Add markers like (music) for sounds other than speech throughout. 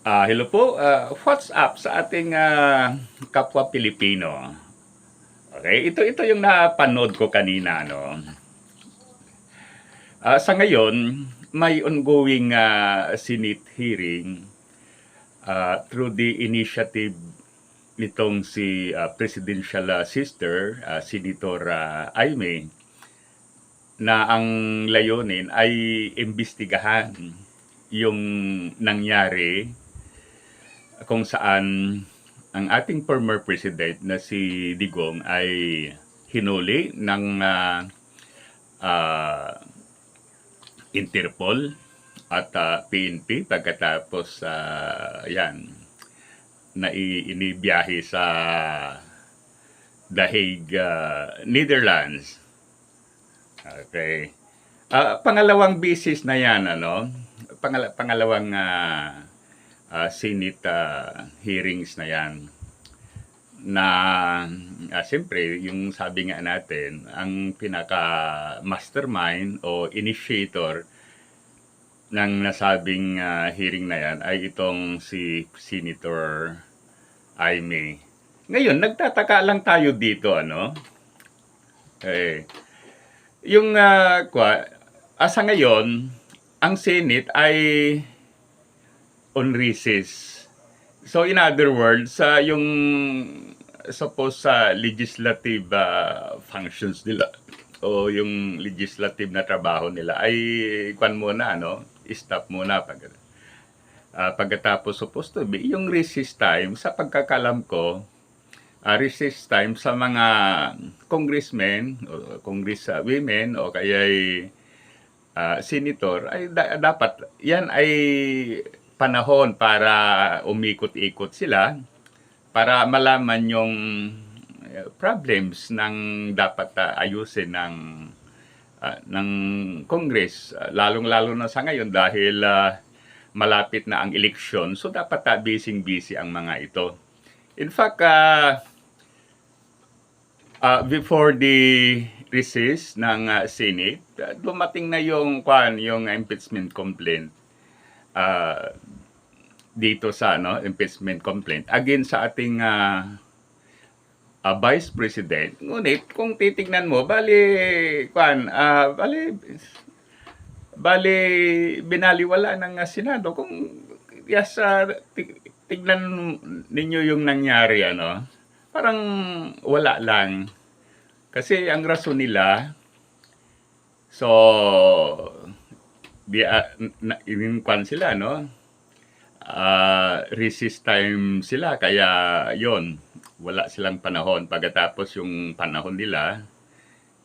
Ah, hello po. Ah, what's up sa ating ah, kapwa Pilipino? Okay, ito ito yung napanood ko kanina no. Ah, sa ngayon, may ongoing ah, Senate hearing ah, through the initiative nitong si ah, presidential ah, sister, ah, Senator ah, Aimee, na ang layunin ay imbestigahan yung nangyari kung saan ang ating former president na si Digong ay hinuli ng ah, ah, Interpol at ah, PNP pagkatapos ah, yan na inibiyahe sa The Hague, ah, Netherlands. Okay. Ah, pangalawang bisis na yan, ano? Pangala- pangalawang ah, ah, Senate ah, hearings na yan. Na, ah, siyempre, yung sabi nga natin, ang pinaka-mastermind o initiator ng nasabing ah, hearing na yan ay itong si Senator Aimee. Ngayon, nagtataka lang tayo dito, ano? Eh, yung ah, kwa, asa ngayon, ang Senate ay on recess. So in other words, sa yung suppose sa legislative ah, functions nila o yung legislative na trabaho nila ay kwan muna ano, stop muna pag ah, pagkatapos supposed to be yung recess time sa pagkakalam ko uh, recess time sa mga congressmen o congress uh, women o kaya uh, senator ay da- dapat yan ay panahon para umikot-ikot sila para malaman yung uh, problems ng dapat uh, ayusin ng uh, ng Congress uh, lalong-lalo na sa ngayon dahil uh, malapit na ang eleksyon. So dapat uh, busy-busy ang mga ito. In fact uh, uh, before the recess ng uh, Senate, uh, dumating na yung kwan, yung impeachment complaint. Uh, dito sa ano, impeachment complaint against sa ating uh, uh, Vice President. Ngunit kung titingnan mo, bali kwan, uh, bali bali binaliwala ng uh, Senado kung yes, uh, ti- tignan ninyo yung nangyari ano parang wala lang. Kasi ang rason nila, so, di, uh, na, sila, no? Ah, resist time sila, kaya yon wala silang panahon. Pagkatapos yung panahon nila,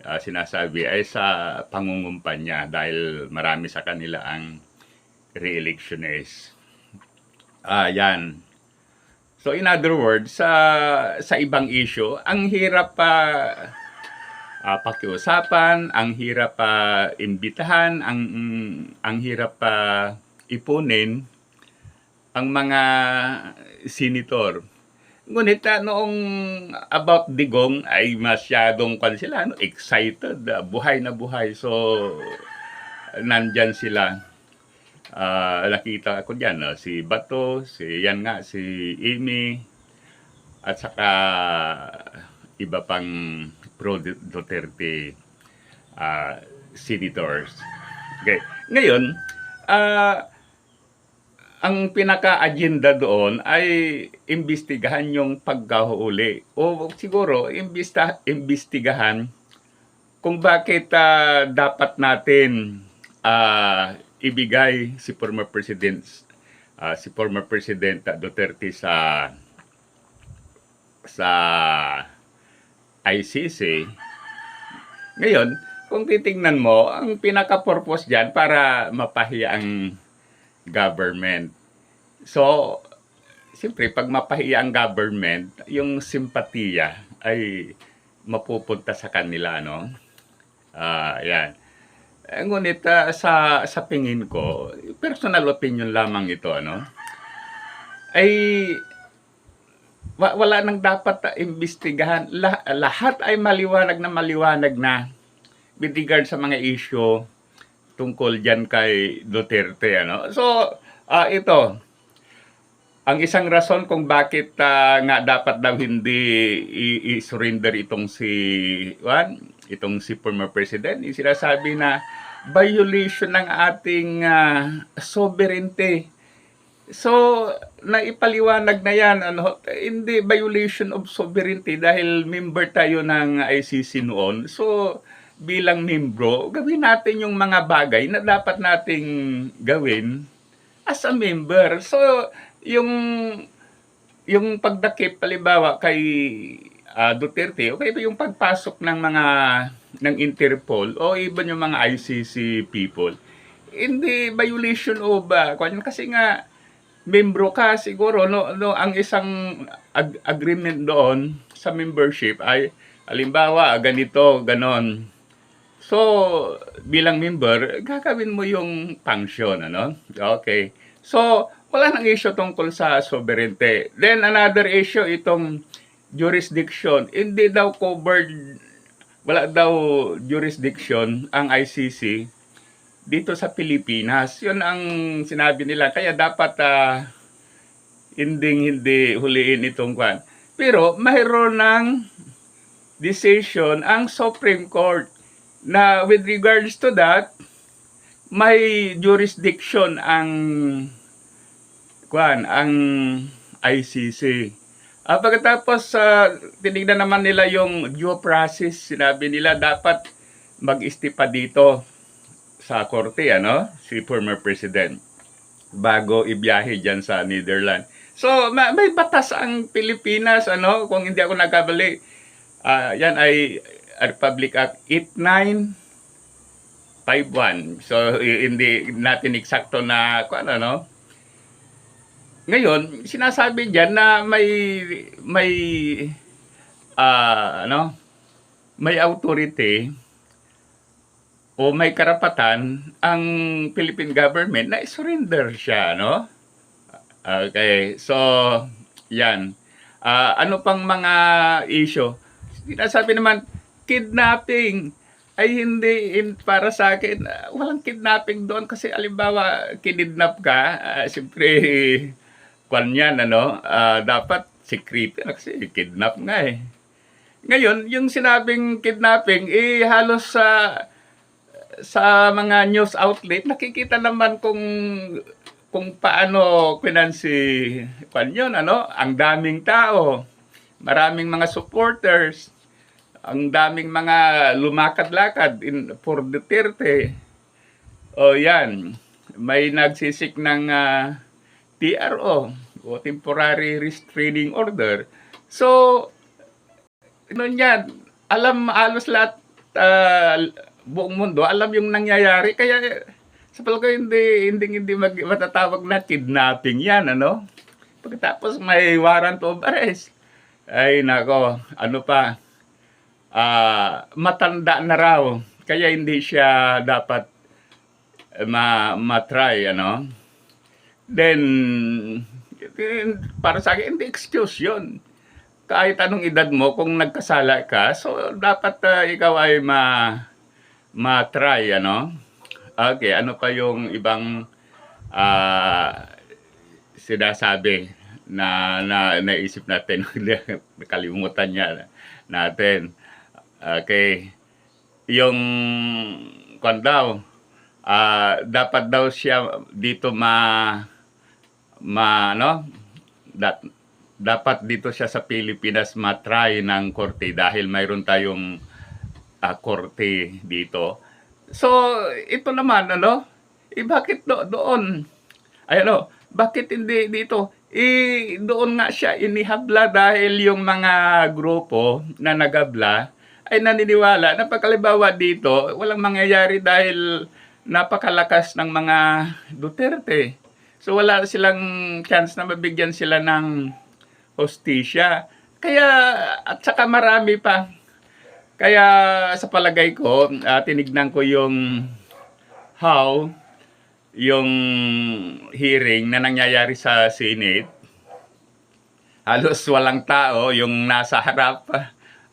ah, sinasabi ay sa pangungumpanya dahil marami sa kanila ang re-electionist. Ah, yan. So in other words, sa sa ibang issue, ang hirap pa ah, pakiusapan, ang hirap pa imbitahan, ang ang hirap pa ipunin ang mga senator. Ngunit ah, noong about Digong ay masyadong kan sila, no? excited, ah, buhay na buhay. So nandyan sila. Ah, nakita ko diyan no? si Bato, si yan nga si Amy at saka iba pang pro Duterte ah, senators. Okay. Ngayon, ah ang pinaka-agenda doon ay imbestigahan yung pagkahuli o siguro imbista, imbestigahan kung bakit ah, dapat natin ah, ibigay si former president ah, si former president Duterte sa sa ICC. Ngayon, kung titingnan mo, ang pinaka-purpose diyan para mapahiya ang government. So, siyempre, pag mapahiya ang government, yung simpatiya ay mapupunta sa kanila, no? Ah, yan. Eh, ngunit ah, sa sa tingin ko, personal opinion lamang ito, ano? Ay wa- wala nang dapat ah, imbestigahan. La- lahat ay maliwanag na maliwanag na with regard sa mga issue tungkol diyan kay Duterte, ano? So, ah, ito, ang isang rason kung bakit ah, nga dapat daw hindi i-surrender itong si Juan, itong si former president, sinasabi na violation ng ating ah, sovereignty. So, naipaliwanag na yan, ano, hindi violation of sovereignty dahil member tayo ng ICC noon. So, bilang membro, gawin natin yung mga bagay na dapat nating gawin as a member. So, yung yung pagdakip halimbawa kay ah, Duterte o kaya yung pagpasok ng mga ng Interpol o even yung mga ICC people? Hindi violation of uh, kasi nga membro ka siguro no, no ang isang ag- agreement doon sa membership ay halimbawa ganito ganon So, bilang member, gagawin mo yung function, ano? Okay. So, wala nang issue tungkol sa sovereignty. Then, another issue, itong jurisdiction. Hindi daw covered, wala daw jurisdiction ang ICC dito sa Pilipinas. Yun ang sinabi nila. Kaya dapat ah, hindi hindi huliin itong kwan. Pero, mayroon ng decision ang Supreme Court na with regards to that, may jurisdiction ang kwan, ang ICC. Ah, pagkatapos sa tinignan naman nila yung due process, sinabi nila dapat mag-istipa dito sa korte, ano, si former president bago ibiyahe diyan sa Netherlands. So, ma- may batas ang Pilipinas, ano, kung hindi ako nagkabali. Ah, yan ay Republic Act 8951. So, hindi natin eksakto na, kung ano, no? Ngayon, sinasabi diyan na may, may, ah, ano, may authority o may karapatan ang Philippine government na surrender siya, no? Okay, so, yan. Ah, ano pang mga issue? Sinasabi naman, kidnapping. Ay hindi. In, para sa akin, ah, walang kidnapping doon. Kasi alimbawa, kinidnap ka, ah, siyempre, (laughs) kwan yan, ano, ah, dapat secret kasi kidnap nga eh. Ngayon, yung sinabing kidnapping, eh, halos sa sa mga news outlet, nakikita naman kung kung paano pinansi kwan yun, ano, ang daming tao, maraming mga supporters, ang daming mga lumakad-lakad in, for Duterte. O yan, may nagsisik ng ah, TRO o Temporary Restraining Order. So, ano yan, alam alos lahat ah, buong mundo, alam yung nangyayari. Kaya sa palagay hindi, hindi, hindi mag, matatawag na kidnapping yan, ano? Pagkatapos may warrant of arrest. Ay, nako, ano pa, ah matanda na raw. Kaya hindi siya dapat eh, ma matry ano. Then eh, para sa akin hindi excuse 'yon. Kahit anong edad mo kung nagkasala ka, so dapat ah, ikaw ay ma ma-try ano. Okay, ano pa yung ibang ah sinasabi na, na naisip natin (laughs) nakalimutan niya natin. Okay. Yung kwan daw, ah, dapat daw siya dito ma ma ano dat, dapat dito siya sa Pilipinas matry ng korte dahil mayroon tayong ah, korte dito. So, ito naman ano, eh bakit do, doon? Ay ano, bakit hindi dito? Eh, doon nga siya inihabla dahil yung mga grupo na nagabla ay naniniwala na pagkalibawa dito, walang mangyayari dahil napakalakas ng mga Duterte. So wala silang chance na mabigyan sila ng hostisya. Kaya, at saka marami pa. Kaya sa palagay ko, ah, tinignan ko yung how yung hearing na nangyayari sa Senate. Halos walang tao, yung nasa harap.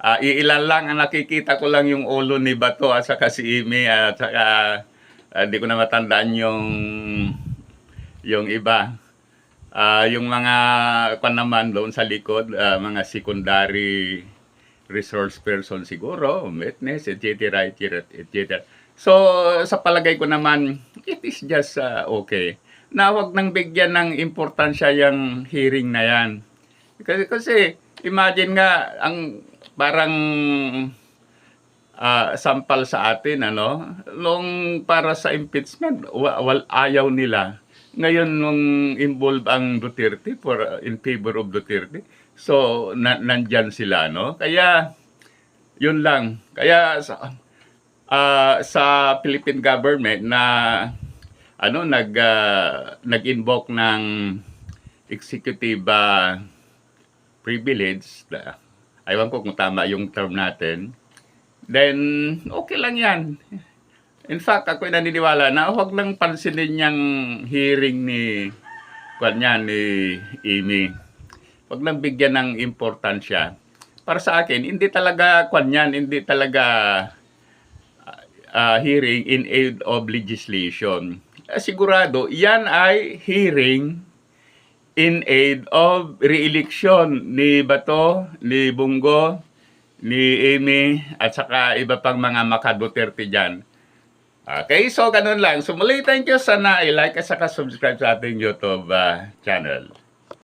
Ah, iilan lang ang nakikita ko lang yung ulo ni Bato at saka si Amy at saka ah, hindi ko na matandaan yung yung iba. Ah, yung mga kwan naman doon sa likod, ah, mga secondary resource person siguro, witness, etc., etc., etc. So, sa palagay ko naman, it is just ah, okay. Na wag nang bigyan ng importansya yung hearing na yan. Kasi, kasi imagine nga, ang parang ah, sampal sa atin, ano, nung para sa impeachment, wa, wal, ayaw nila. Ngayon, nung involved ang Duterte for, in favor of Duterte, so, na, nandyan sila, no? Kaya, yun lang. Kaya, sa, ah, sa Philippine government na, ano, nag, ah, nag-invoke ng executive ah, privilege, na, aywan ko kung tama yung term natin, then okay lang yan. In fact, ako naniniwala na huwag lang pansinin yung hearing ni kanya ni Amy. Huwag lang bigyan ng importansya. Para sa akin, hindi talaga kwan hindi talaga ah, hearing in aid of legislation. Ah, sigurado, yan ay hearing in aid of re-election ni Bato, ni Bungo, ni Amy, at saka iba pang mga makaduterte dyan. Okay, so ganun lang. So muli, thank you. Sana i-like at saka subscribe sa ating YouTube ah, channel.